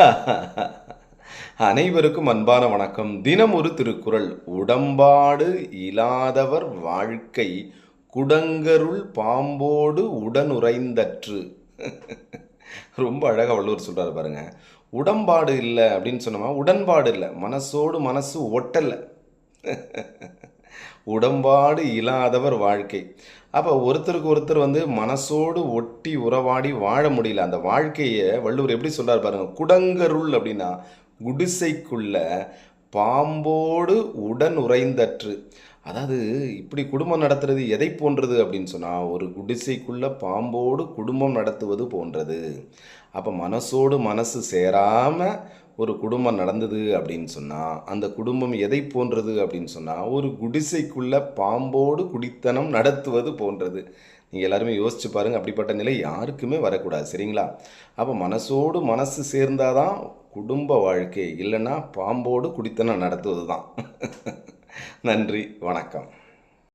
அனைவருக்கும் அன்பான வணக்கம். தினம் ஒரு திருக்குறள். உடம்பாடு இல்லாதவர் வாழ்க்கை குடங்கருள் பாம்போடு உடனுறைந்தற்று ரொம்ப அழகாக வள்ளுவர் சொல்கிறார் பாருங்க. உடம்பாடு இல்லை அப்படின்னு சொன்னோமா? உடன்பாடு இல்லை. மனசோடு மனசு ஒட்டலை. உடம்பாடு இல்லாதவர் வாழ்க்கை. அப்போ ஒருத்தருக்கு ஒருத்தர் வந்து மனசோடு ஒட்டி உறவாடி வாழ முடியல. அந்த வாழ்க்கையை வள்ளுவர் எப்படி சொல்றாரு பாருங்க. குடங்கருள் அப்படின்னா குடிசைக்குள்ள பாம்போடு உடன் உறைந்தற்று. அதாவது இப்படி குடும்பம் நடத்துறது எதை போன்றது அப்படின்னு சொன்னால் ஒரு குடிசைக்குள்ளே பாம்போடு குடும்பம் நடத்துவது போன்றது. அப்போ மனசோடு மனசு சேராமல் ஒரு குடும்பம் நடந்தது அப்படின்னு சொன்னால் அந்த குடும்பம் எதை போன்றது அப்படின்னு சொன்னால் ஒரு குடிசைக்குள்ளே பாம்போடு குடித்தனம் நடத்துவது போன்றது. நீங்கள் எல்லாருமே யோசிச்சு பாருங்கள் அப்படிப்பட்ட நிலை யாருக்குமே வரக்கூடாது சரிங்களா? அப்போ மனசோடு மனசு சேர்ந்தாதான் குடும்ப வாழ்க்கை இல்லைன்னா பாம்போடு குடித்தனம் நடத்துவது தான் நன்றி வணக்கம்.